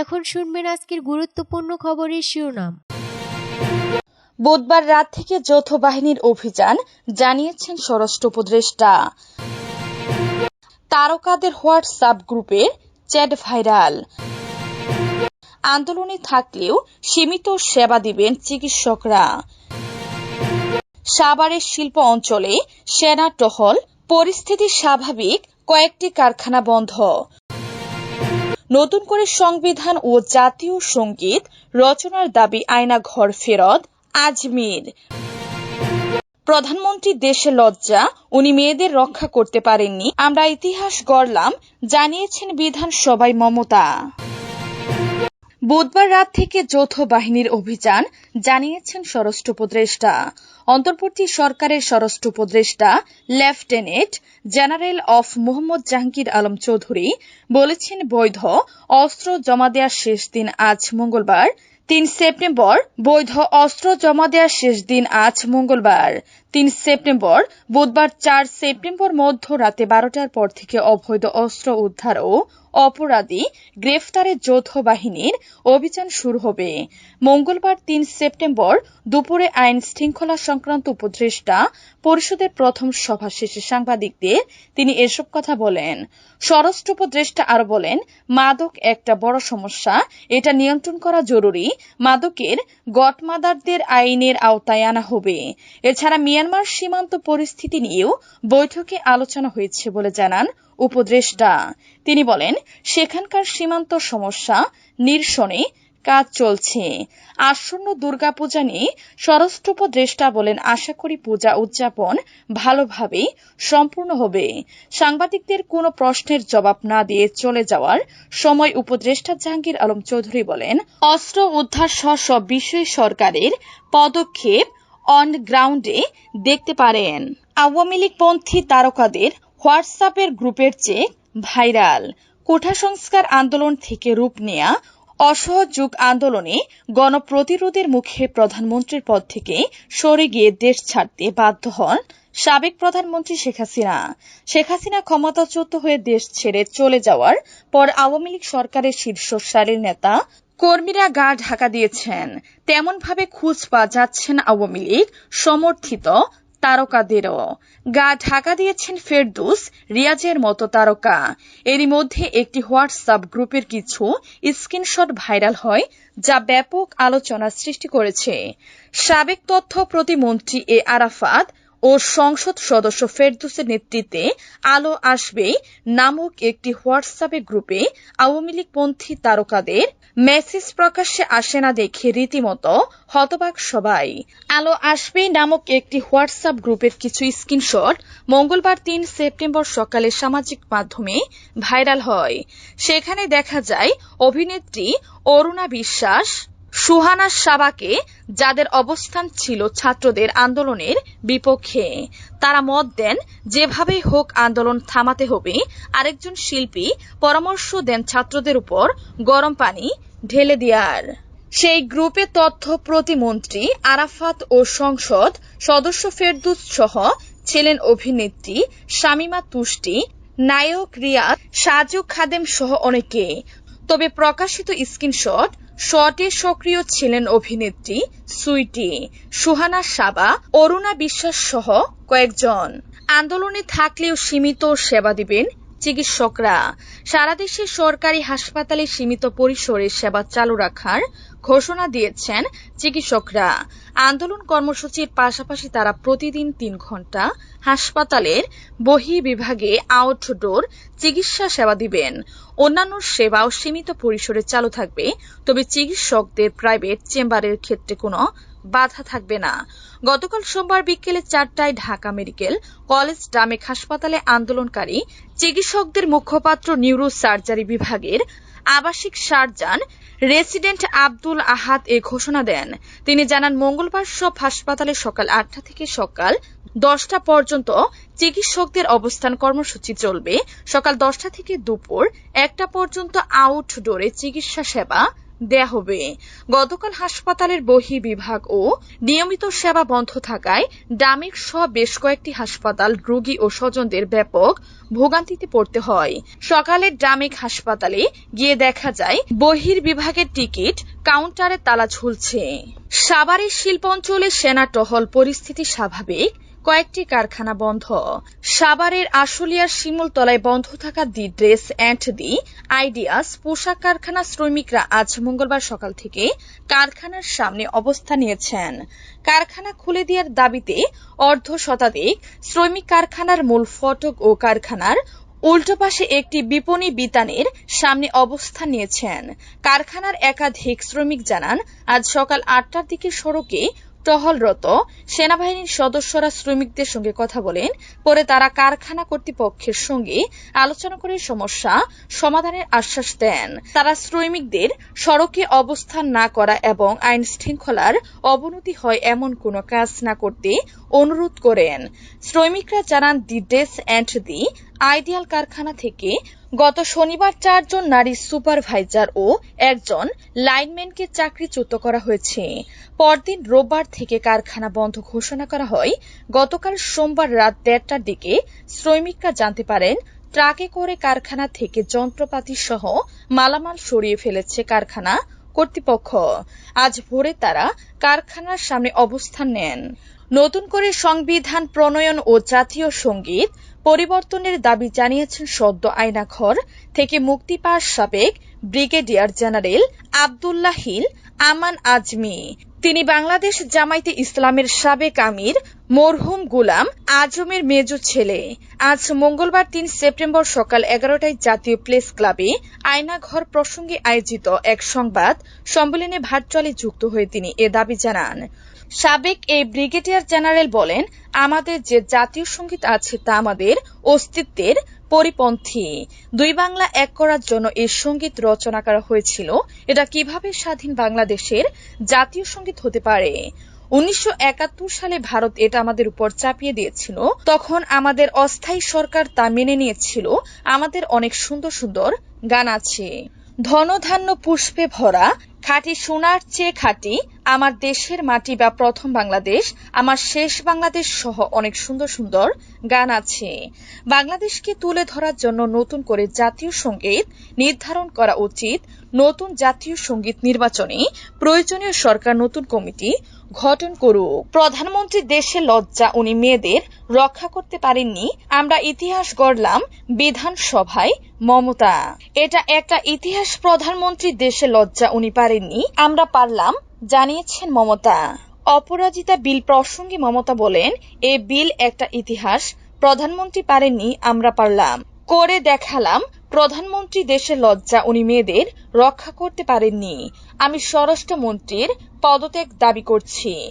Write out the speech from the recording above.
এখন শুনবেন আজকের গুরুত্বপূর্ণ খবরের শিরোনাম। বুধবার রাত থেকে যৌথ বাহিনীর অভিযান জানিয়েছেন স্বরাষ্ট্র উপদেষ্টা। তারকাদের হোয়াটসঅ্যাপ গ্রুপের চ্যাট ভাইরাল। আন্দোলনে থাকলেও সীমিত সেবা দিবেন চিকিৎসকরা। সাভারের শিল্প অঞ্চলে সেনা টহল, পরিস্থিতি স্বাভাবিক, কয়েকটি কারখানা বন্ধ। নতুন করে সংবিধান ও জাতীয় সংগীত রচনার দাবি আয়না ঘর ফেরত, আজমির। প্রধানমন্ত্রী দেশে লজ্জা, উনি মেয়েদের রক্ষা করতে পারেননি। আমরা ইতিহাস গড়লাম, জানিয়েছেন বিধানসভায় মমতা। বুধবার রাত থেকে যৌথ বাহিনীর অভিযান, জানিয়েছেন স্বরাষ্ট্র উপদেষ্টা। অন্তর্বর্তী সরকারের স্বরাষ্ট্র উপদেষ্টা, লেফটেন্যান্ট জেনারেল অফ মোহাম্মদ জাহাঙ্গীর আলম চৌধুরী বলেছেন, বৈধ অস্ত্র জমা দেওয়ার শেষ দিন আজ মঙ্গলবার। তিন সেপ্টেম্বর, বৈধ অস্ত্র জমা দেওয়ার শেষ দিন আজ মঙ্গলবার। তিন সেপ্টেম্বর, বুধবার চার সেপ্টেম্বর মধ্যরাতে বারোটার পর থেকে অবৈধ অস্ত্র উদ্ধার ও অপরাধী গ্রেফতারের যৌথ বাহিনীর অভিযান শুরু হবে। মঙ্গলবার তিন সেপ্টেম্বর দুপুরে আইন শৃঙ্খলা সংক্রান্ত উপদেষ্টা পরিষদের প্রথম সভা শেষে সাংবাদিকদের তিনি এসব কথা বলেন। স্বরাষ্ট্র উপদেষ্টা আরও বলেন, মাদক একটা বড় সমস্যা, এটা নিয়ন্ত্রণ করা জরুরি, মাদকের গটমাদারদের আইনের আওতায় আনা হবে। এছাড়া মিয়ানমার সীমান্ত পরিস্থিতি নিয়েও বৈঠকে আলোচনা হয়েছে বলে জানান উপদেষ্টা। তিনি বলেন, সেখানকার সীমান্ত সমস্যা নিরসনে কাজ চলছে। আসন্ন দুর্গাপূজা নিয়ে স্বরাষ্ট্র বলেন, আশা করি পূজা উদযাপন ভালোভাবে সম্পূর্ণ হবে। সাংবাদিকদের কোনো প্রশ্নের জবাব না দিয়ে চলে যাওয়ার সময় উপদেষ্টা জাহাঙ্গীর আলম চৌধুরী বলেন, অস্ত্র উদ্ধার সহ সব বিষয়ে সরকারের পদক্ষেপ অন গ্রাউন্ডে দেখতে পারেন। আওয়ামী লীগপন্থী তারকাদের হোয়াটসঅ্যাপের গ্রুপের চেয়ে ভাইরাল। কোঠা সংস্কার আন্দোলন থেকে রূপ নেয়া অসহযোগ আন্দোলনে গণপ্রতিরোধের মুখে প্রধানমন্ত্রীর পদ থেকে সরে গিয়ে দেশ ছাড়তে বাধ্য হন সাবেক প্রধানমন্ত্রী শেখ হাসিনা। শেখ হাসিনা ক্ষমতাচ্যুত হয়ে দেশ ছেড়ে চলে যাওয়ার পর আওয়ামী লীগ সরকারের শীর্ষ সারির নেতা কর্মীরা গা ঢাকা দিয়েছেন। তেমনভাবে খুঁজ পাওয়া যাচ্ছেন আওয়ামী লীগ, সমর্থিত তারকাদেরও। গা ঢাকা দিয়েছেন ফেরদুস, রিয়াজের মতো তারকা। এরই মধ্যে একটি হোয়াটসঅ্যাপ গ্রুপের কিছু স্ক্রিনশট ভাইরাল হয়, যা ব্যাপক আলোচনার সৃষ্টি করেছে। সাবেক তথ্য প্রতিমন্ত্রী এ আরাফাত ও সংসদ সদস্য ফেরদুসের নেতৃত্বে আলো আসবে নামক একটি হোয়াটসঅ্যাপে গ্রুপে আওয়ামী লীগপন্থী তারকাদের মেসেজ প্রকাশ্যে আসে না দেখে রীতিমতো হতবাক সবাই। আলো আসবে নামক একটি হোয়াটসঅ্যাপ গ্রুপের কিছু স্ক্রিনশট মঙ্গলবার তিন সেপ্টেম্বর সকালে সামাজিক মাধ্যমে ভাইরাল হয়। সেখানে দেখা যায়, অভিনেত্রী অরুণা বিশ্বাস, সুহানা সাবাকে যাদের অবস্থান ছিল ছাত্রদের আন্দোলনের বিপক্ষে। তারা মত দেন, যেভাবেই হোক আন্দোলন থামাতে হবে। আরেকজন শিল্পী পরামর্শ দেন ছাত্রদের উপর গরম পানি ঢেলে দেওয়ার। সেই গ্রুপে তথ্য প্রতিমন্ত্রী আরাফাত ও সংসদ সদস্য ফেরদুস সহ ছিলেন অভিনেত্রী শামিমা তুষ্টি, নায়ক রিয়াদ, সাজু খাদেম সহ অনেকে। তবে প্রকাশিত স্ক্রিনশট শটে সক্রিয় ছিলেন অভিনেত্রী সুইটি, সুহানা সাবা, অরুণা বিশ্বাস সহ কয়েকজন। আন্দোলনে থাকলেও সীমিত সেবা দিবেন চিকিৎসকরা। সারা দেশে সরকারি হাসপাতালে সীমিত পরিসরে সেবা চালু রাখার ঘোষণা দিয়েছেন চিকিৎসকরা। আন্দোলন কর্মসূচির পাশাপাশি তারা প্রতিদিন তিন ঘণ্টা হাসপাতালের বহি বিভাগে আউটডোর চিকিৎসা সেবা দিবেন। অন্যান্য সেবাও সীমিত পরিসরে চালু থাকবে, তবে চিকিৎসকদের প্রাইভেট চেম্বারের ক্ষেত্রে কোনো বাধা থাকবে না। গতকাল সোমবার বিকেলে চারটায় ঢাকা মেডিকেল কলেজ ডামেক হাসপাতালে আন্দোলনকারী চিকিৎসকদের মুখপাত্র নিউরো সার্জারি বিভাগের আবাসিক সার্জন রেসিডেন্ট আব্দুল আহাদ এ ঘোষণা দেন। তিনি জানান, মঙ্গলবার সব হাসপাতালে সকাল আটটা থেকে সকাল দশটা পর্যন্ত চিকিৎসকদের অবস্থান কর্মসূচি চলবে। সকাল দশটা থেকে দুপুর একটা পর্যন্ত আউটডোরে চিকিৎসা সেবা দেয়া হবে। গতকাল হাসপাতালের বহি বিভাগ ও নিয়মিত সেবা বন্ধ থাকায় ডামিক সহ বেশ কয়েকটি হাসপাতাল রোগী ও স্বজনদের ব্যাপক ভোগান্তিতে পড়তে হয়। সকালে ডামিক হাসপাতালে গিয়ে দেখা যায়, বহির বিভাগের টিকিট কাউন্টারে তালা ঝুলছে। সাভারের শিল্প অঞ্চলে সেনা টহল, পরিস্থিতি স্বাভাবিক। কয়েকটি কারখানা বন্ধ। সাভারের আশুলিয়ার শিমুলতলায় বন্ধ থাকা the dress and the ideas পোশাক কারখানা শ্রমিকরা আজ মঙ্গলবার সকাল থেকে কারখানার সামনে অবস্থান নিয়েছেন। কারখানা খুলে দেওয়ার দাবিতে অর্ধ শতাধিক শ্রমিক কারখানার মূল ফটক ও কারখানার উল্টো পাশে একটি বিপণী বিতানের সামনে অবস্থান নিয়েছেন। কারখানার একাধিক শ্রমিক জানান, আজ সকাল আটটার দিকে সড়কে টহলরত সেনাবাহিনীর সদস্যরা শ্রমিকদের সঙ্গে কথা বলেন, পরে তারা কারখানা কর্তৃপক্ষের সঙ্গে আলোচনা করে সমস্যা সমাধানের আশ্বাস দেন। তারা শ্রমিকদের সড়কে অবস্থান না করা এবং আইন শৃঙ্খলার অবনতি হয় এমন কোনো কাজ না করতে অনুরোধ করেন। শ্রমিকরা জানান, দি ডেস অ্যান্ড দি আইডিয়াল কারখানা থেকে গত শনিবার চারজন নারী সুপারভাইজার ও একজন লাইনম্যানকে চাকরিচ্যুত করা হয়েছে। পরদিন রোববার থেকে কারখানা বন্ধ ঘোষণা করা হয়। গতকাল সোমবার রাত দেড়টার দিকে শ্রমিকরা জানতে পারেন, ট্রাকে করে কারখানা থেকে যন্ত্রপাতি সহ মালামাল সরিয়ে ফেলেছে কারখানা কর্তৃপক্ষ। আজ ভোরে তারা কারখানার সামনে অবস্থান নেন। নতুন করে সংবিধান, প্রণয়ন ও জাতীয় সংগীত পরিবর্তনের দাবি জানিয়েছেন সদ্য আয়নাঘর থেকে মুক্তি পাওয়া সাবেক brigadier general Abdullahil Aman Azmi. তিনি বাংলাদেশ জামাইতে ইসলামের সাবেক আমির মরহুম গুলাম আজমের মেজ ছেলে। আজ মঙ্গলবার তিন সেপ্টেম্বর সকাল এগারোটায় জাতীয় প্লেস ক্লাবে আয়নাঘর প্রসঙ্গে আয়োজিত এক সংবাদ সম্মেলনে ভার্চুয়ালি যুক্ত হয়ে তিনি এ দাবি জানান। সাবেক এই ব্রিগেডিয়ার জেনারেল বলেন, আমাদের যে জাতীয় সংগীত আছে তা আমাদের অস্তিত্বের পরিপন্থী। দুই বাংলা এক করার জন্য এই সংগীত রচনা করা হয়েছিল। এটা কীভাবে স্বাধীন বাংলাদেশের জাতীয় সংগীত হতে পারে? উনিশশো একাত্তর সালে ভারত এটা আমাদের উপর চাপিয়ে দিয়েছিল। তখন আমাদের অস্থায়ী সরকার তা মেনে নিয়েছিল। আমাদের অনেক সুন্দর সুন্দর গান আছে। ধনধান্য পুষ্পে ভরা, খাঁটি সোনার চেয়ে খাঁটি আমার দেশের মাটি বা প্রথম বাংলাদেশ, আমার শেষ বাংলাদেশ সহ অনেক সুন্দর সুন্দর গান আছে। বাংলাদেশকে তুলে ধরার জন্য নতুন করে জাতীয় সংগীত নির্ধারণ করা উচিত। নতুন জাতীয় সংগীত নির্বাচনে প্রয়োজনীয় সরকার নতুন কমিটি গঠন করুক। প্রধানমন্ত্রী দেশে লজ্জা উনি মেয়েদের রক্ষা করতে পারেননি। আমরা ইতিহাস গড়লাম বিধানসভায় মমতা। এটা একটা ইতিহাস প্রধানমন্ত্রী দেশে লজ্জা উনি পারেননি। আমরা পারলাম জানিয়েছেন মমতা। অপরাজিতা বিল প্রসঙ্গে মমতা বলেন, এ বিল একটা ইতিহাস, প্রধানমন্ত্রী পারেননি, আমরা পারলাম। করে দেখালাম, প্রধানমন্ত্রী দেশের লজ্জা, উনি মেয়েদের রক্ষা করতে পারেননি। আমি স্বরাষ্ট্রমন্ত্রীর পদত্যাগ দাবি করছি।